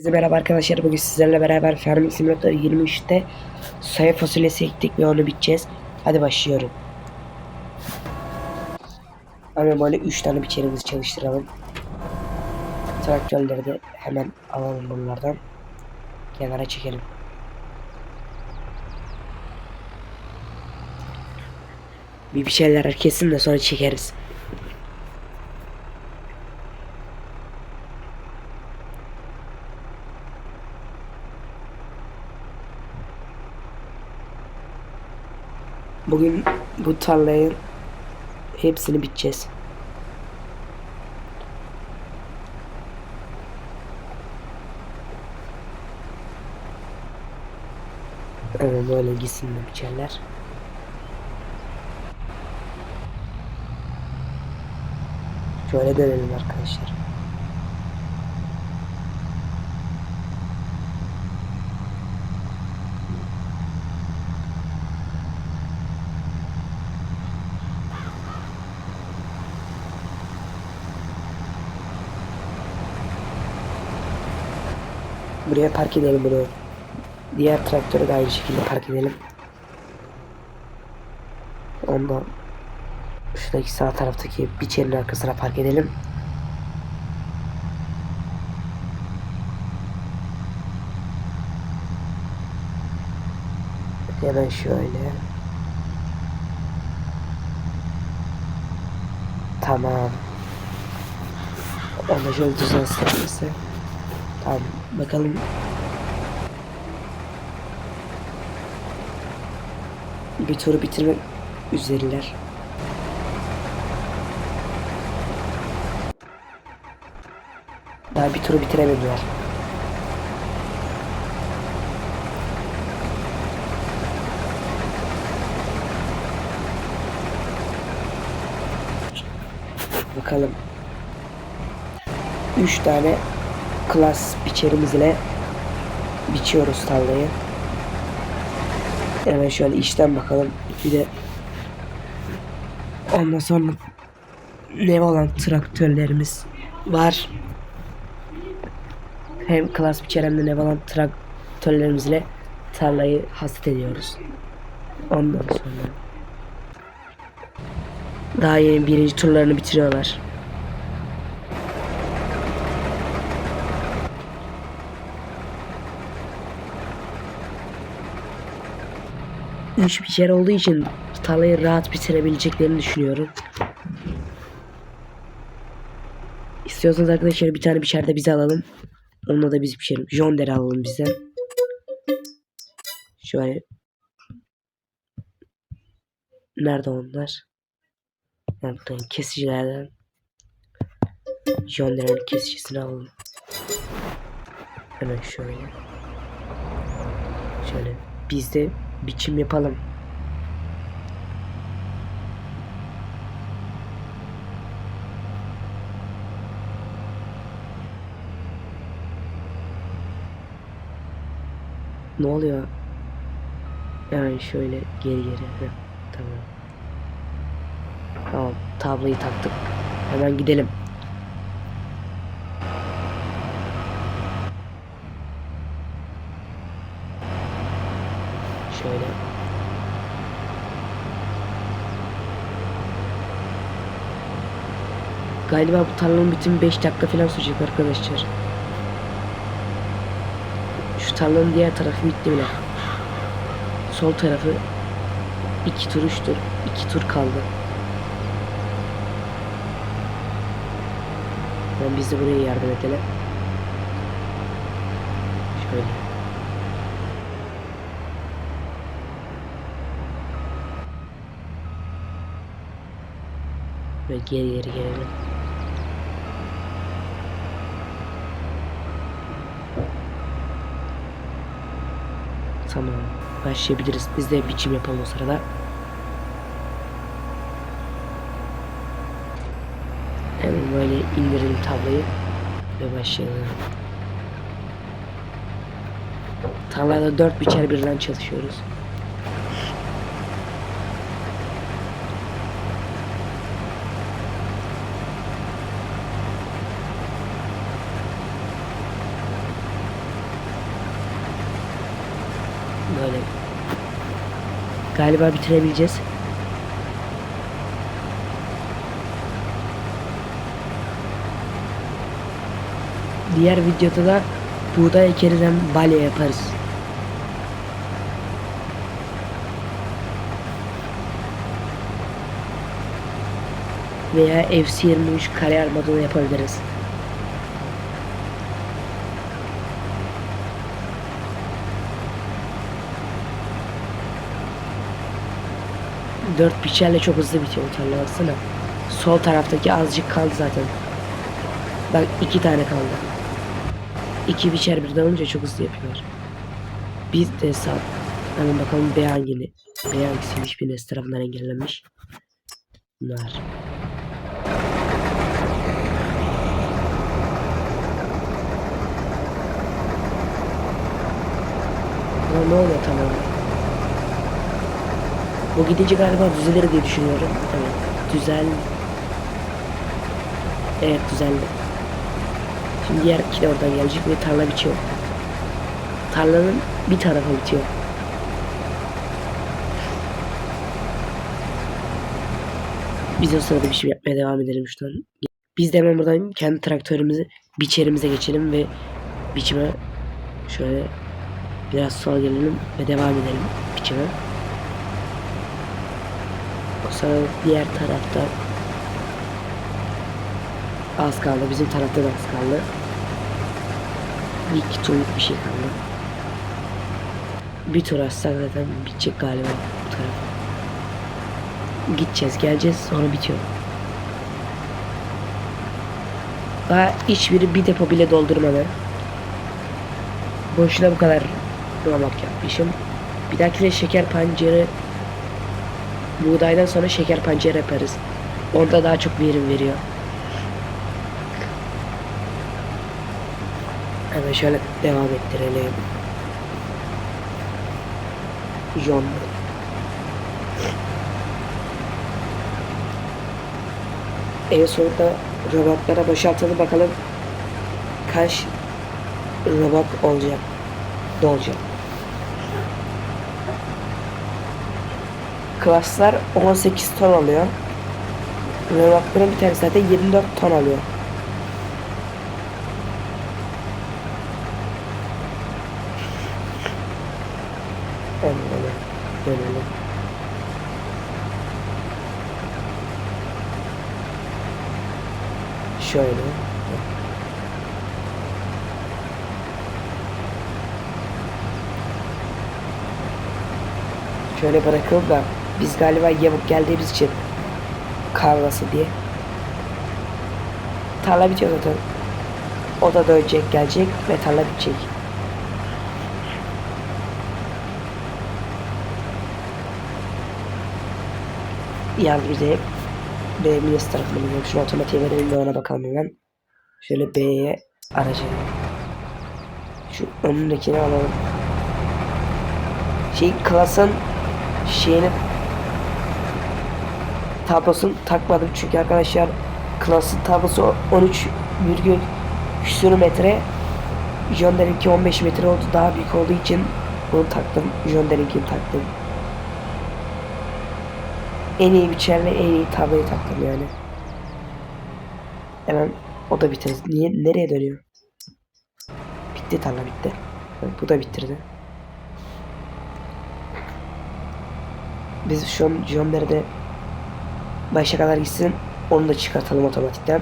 Herkese merhaba arkadaşlar. Bugün sizlerle beraber Farming Simulator 23'te soya fasulyesi ektik ve onu biteceğiz. Hadi başlıyorum. Ama böyle 3 tane biçerimizi çalıştıralım. Traktörleri de hemen alalım bunlardan. Kenara çekelim. Bir şeyler kesin de sonra çekeriz. Bugün bu tarlayı hepsini biteceğiz. Evet böyle gitsin de biçerler. Şöyle dönelim arkadaşlar. Buraya park edelim bunu. Diğer traktörü de aynı şekilde park edelim. Ondan şuradaki sağ taraftaki biçerin arkasına park edelim. Hemen şöyle. Tamam. Ama şöyle düzenlenirse. Tamam bakalım. Bir turu bitirmek üzeriler. Daha bir turu bitiremediler. Bakalım. 3 tane klas biçerimiz ile biçiyoruz tarlayı. Hemen şöyle işten bakalım. Bir de ondan sonra ne olan traktörlerimiz var. Hem klas biçer hem de ne olan traktörlerimizle tarlayı hasat ediyoruz. Ondan sonra daha yeni birinci turlarını bitiriyorlar. Üç biçer olduğu için tarlayı rahat bitirebileceklerini düşünüyorum. İstiyorsanız arkadaşlar bir tane biçer de bize alalım. Onunla da biz biçelim. John Deere alalım bizden. Şöyle. Nerede onlar? Yaptığım kesicilerden. John Deere'nin kesicisini alalım. Hemen şöyle. Şöyle. Biz de biçim yapalım. Ne oluyor? Hemen şöyle geri geri. Heh, tamam. Tamam. Tablayı taktık. Hemen gidelim. Şöyle. Galiba bu tarlanın bitimi 5 dakika falan sürecek arkadaşlar. Şu tarlanın diğer tarafı bitti bile. Sol tarafı 2 tur 3 tur 2 tur kaldı. Ben biz de buraya yardım edelim. Şöyle. Ve geri geri gelelim. Tamam. Başlayabiliriz. Biz de biçim yapalım o sırada. Hemen böyle indirelim tablayı ve başlayalım. Tarlada dört biçer birden çalışıyoruz. Böyle. Galiba bitirebileceğiz. Diğer videoda da buğday ekeriz hem balya yaparız. Veya FC23 kare armadonu yapabiliriz. Dört biçerle çok hızlı bitiyor o tarla baksana. Sol taraftaki azıcık kaldı zaten. Bak iki tane kaldı. İki biçer birden olunca çok hızlı yapıyorlar. Biz de sağ. Hemen bakalım B hangini. B hangisiymiş bir tarafından engellenmiş. Bunlar. Ulan ne oluyor tam Bu gidince galiba düzelir diye düşünüyorum. Evet. Düzel. Evet düzeldi. Şimdi diğer iki de oradan gelecek ve tarla bitiyor. Tarlanın bir tarafı bitiyor. Biz o sırada bir şey yapmaya devam edelim şu an. Biz de hemen buradan kendi traktörümüzü biçerimize geçelim ve biçime şöyle biraz sola gelelim ve devam edelim biçime. Sırada diğer tarafta az kaldı. Bizim tarafta da az kaldı. Bir iki bir şey kaldı. Bir tur atsak zaten bitecek galiba bu taraf. Gideceğiz geleceğiz sonra bitiyor. Daha hiçbiri bir depo bile doldurmadı. Boşuna bu kadar ramak yapmışım. Bir dahakine şeker pancarı buğdaydan sonra şeker pancarı yaparız. Onda daha çok verim veriyor. Hemen şöyle devam ettirelim. John. En sonunda robotlara boşaltalım bakalım kaç robot olacak. Dolacak. Klaslar 18 ton alıyor. Robotların bir tanesi zaten 24 ton alıyor. Dönelim. Dönelim. Şöyle. Şöyle bırakalım da biz galiba yamuk geldiğimiz için kalmasın diye. Tarla bitiyor zaten. O da dönecek gelecek ve tarla bitecek. Yalnız bize B minus tarafına gidiyorum. Şunu otomatiğe verelim ve ona bakalım hemen. Şöyle B'ye aracı. Şu önündekini alalım. Şey klasın şeyini tablosunu takmadım çünkü arkadaşlar klasın tablosu 13 virgül küsur metre Jonder'inki 15 metre oldu daha büyük olduğu için bunu taktım Jonder'inkini taktım. En iyi biçerle en iyi tabloyu taktım yani. Hemen o da bitirdi. Niye nereye dönüyor? Bitti tarla bitti. Bu da bitirdi. Biz şu an Jonder'de başa kadar gitsin. Onu da çıkartalım otomatikten.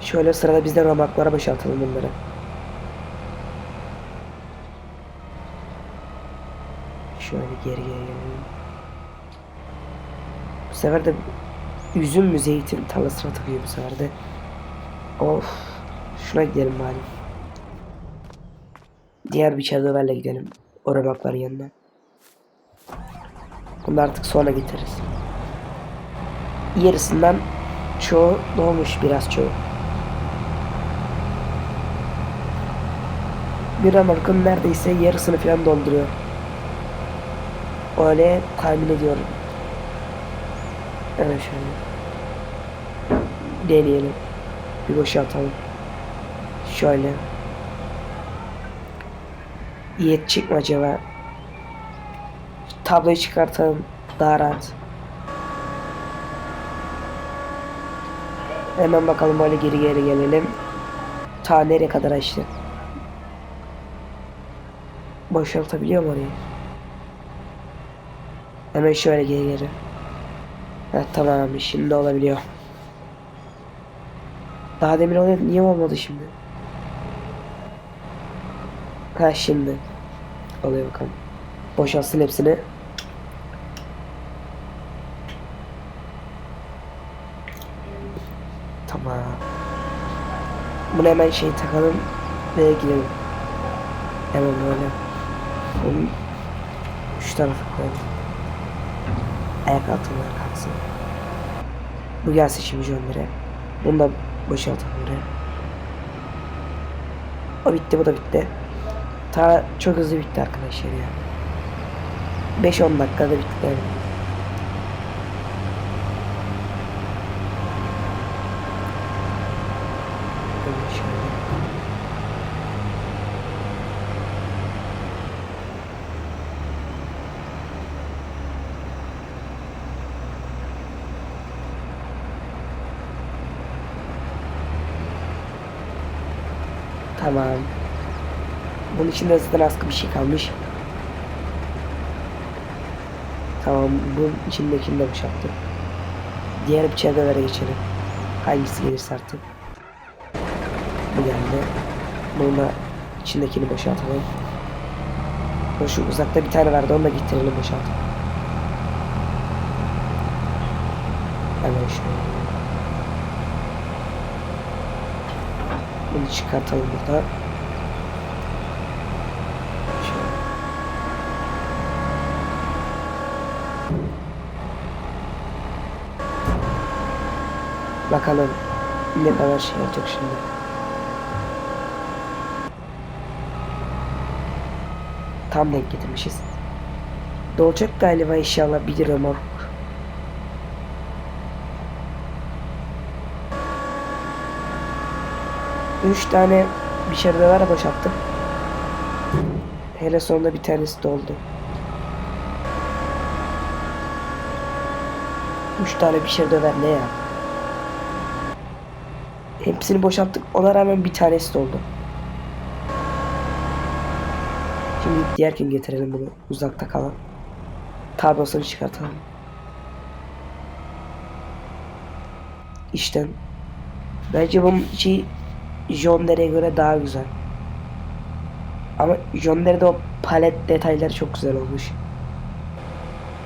Şöyle sırada biz de ramaklara boşaltalım bunları. Şöyle geri geri gelelim. Bu sefer de üzüm mü zeytin tarlasına takıyor bu sefer de. Of. Şuna gidelim bari. Diğer bir çadırlarla gidelim. O ramakların yanına. Bunu artık sonra getiririz. Yarısından çoğu dolmuş biraz çoğu. Bir ramakın neredeyse yarısını falan dolduruyor. Öyle tahmin ediyorum. Evet şöyle. Deneyelim. Bir boşaltalım. Şöyle. Yetecek mi acaba? Tabloyu çıkartalım. Daha rahat. Hemen bakalım böyle geri geri gelelim. Ta nereye kadar açtı? Boşaltabiliyor mu orayı? Hemen şöyle geri geri. Ha, tamam şimdi olabiliyor. Daha demin oluyor niye olmadı şimdi? Ha şimdi. Oluyor bakalım. Boşaltsın hepsini. Tamam. Bunu hemen şey takalım ve girelim. Hemen böyle. Bunu şu tarafa koyalım. Ayak altına kalksın. Bu gelsin şimdi jönlere. Bunu da boşaltalım buraya. O bitti bu da bitti. Ta çok hızlı bitti arkadaşlar ya. 5-10 dakikada bitti yani. Böyle şöyle. Tamam. Bunun içinde zaten askı bir şey kalmış. Tamam, bunun içindekini de boşalttım. Diğer biçerdelere geçelim. Hangisi gelirse artık. Bu geldi. Bunun da içindekini boşaltalım. Şu uzakta bir tane vardı onu da getirelim boşaltalım. Hemen şöyle. Bunu çıkartalım buradan. Bakalım ne kadar şey olacak şimdi. Tam denk getirmişiz. Dolacak galiba inşallah bilirim ama. 3 tane bir dışarıdan araba çarptı. Hele sonunda bir tanesi doldu. 3 tane bir şey döver ne ya? Hepsini boşalttık ona rağmen bir tanesi doldu. Şimdi diğer getirelim bunu uzakta kalan. Tablosunu çıkartalım. İşten. Bence bunun içi Jonder'e göre daha güzel. Ama Jonder'de o palet detayları çok güzel olmuş.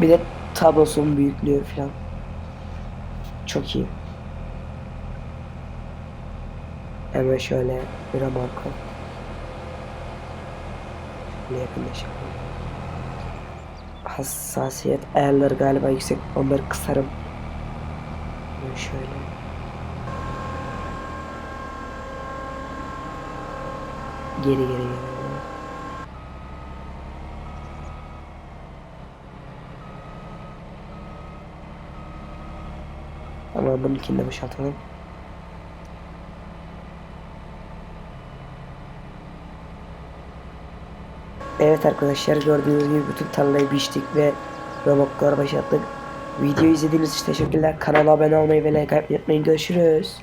Bir de tablosunun büyüklüğü falan. Çok iyi. Hemen şöyle bir marka. Şöyle yakınlaşalım. Hassasiyet ayarları galiba yüksek. Onları kısarım. Şöyle. Geri geri geri. Tamam bununkini de boşaltalım. Evet arkadaşlar gördüğünüz gibi bütün tarlayı biçtik ve robotlar başlattık. Videoyu izlediğiniz için teşekkürler. Kanala abone olmayı ve like atmayı unutmayın. Görüşürüz.